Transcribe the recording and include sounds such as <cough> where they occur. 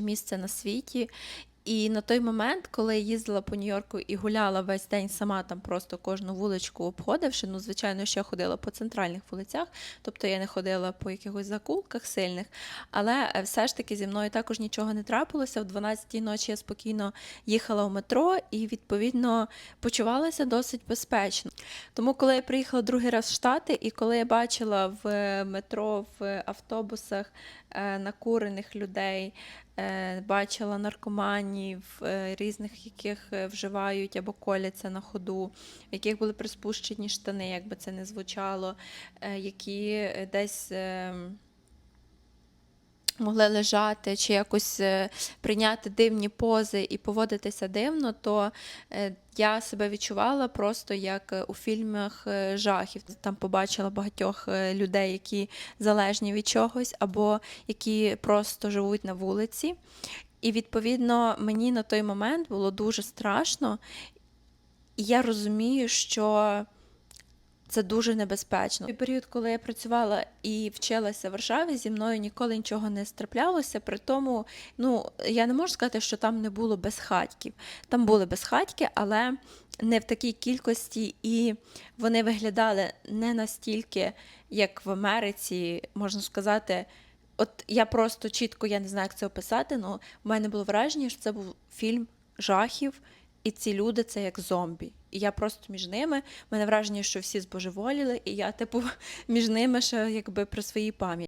місце на світі. І на той момент, коли я їздила по Нью-Йорку і гуляла весь день сама там просто кожну вуличку обходивши, ну, звичайно, що ходила по центральних вулицях, тобто я не ходила по якихось закулках сильних, але е, все ж таки зі мною також нічого не трапилося. В 12-й ночі я спокійно їхала в метро і, відповідно, почувалася досить безпечно. Тому, коли я приїхала другий раз в Штати, і коли я бачила в е, метро, в автобусах е, накурених людей, бачила наркоманів, е, різних, яких е, вживають або коляться на ходу, в яких були приспущені штани, як би це не звучало, е, які десь. Могли лежати чи якось е, прийняти дивні пози і поводитися дивно, то е, я себе відчувала просто як е, у фільмах жахів. Там побачила багатьох людей, які залежні від чогось, або які просто живуть на вулиці. І відповідно мені на той момент було дуже страшно, і я розумію, що це дуже небезпечно. В період, коли я працювала і вчилася в Варшаві, зі мною ніколи нічого не страплялося. При тому, ну я не можу сказати, що там не було безхатьків. Там були безхатьки, але не в такій кількості, і вони виглядали не настільки, як в Америці, можна сказати. От я просто чітко я не знаю, як це описати. але в мене було враження, що це був фільм жахів, і ці люди це як зомбі. І я просто між ними. мене враження, що всі збожеволіли, і я, типу, <laughs> між ними ще якби при своїй пам'яті.